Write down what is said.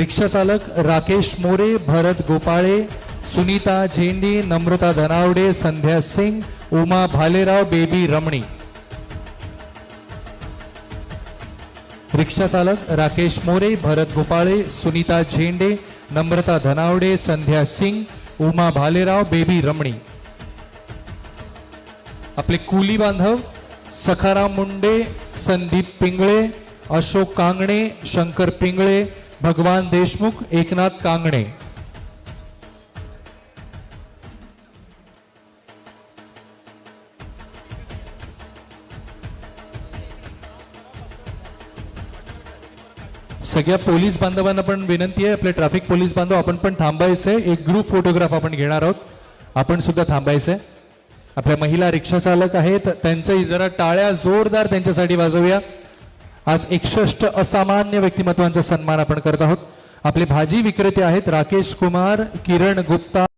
रिक्षा चालक राकेश मोरे भरत गोपाळे सुनीता झेंडी नम्रता धनावडे संध्या सिंग उमा भालेराव बेबी रमणी. रिक्षा चालक राकेश मोरे भरत गोपाळे सुनीता झेंडे नम्रता धनावडे संध्या सिंग उमा भालेराव बेबी रमणी. आपले कुली बांधव सखाराम मुंडे संदीप पिंगळे अशोक कांगणे शंकर पिंगळे भगवान देशमुख एकनाथ कांगणे. सगळ्या पोलीस बांधवांना पण विनंती आहे आपले ट्रॅफिक पोलीस बांधव आपण पण थांबायचंय एक ग्रुप फोटोग्राफ आपण घेणार आहोत. आपण सुद्धा थांबायचंय आपल्या महिला रिक्षा चालक आहेत त्यांचंही जरा टाळ्या जोरदार त्यांच्यासाठी वाजवूया. आज एकसष्ट असामान्य व्यक्तिमत्वांचा सन्मान आपण करत आहोत. आपले भाजी विक्रेते आहेत राकेश कुमार किरण गुप्ता.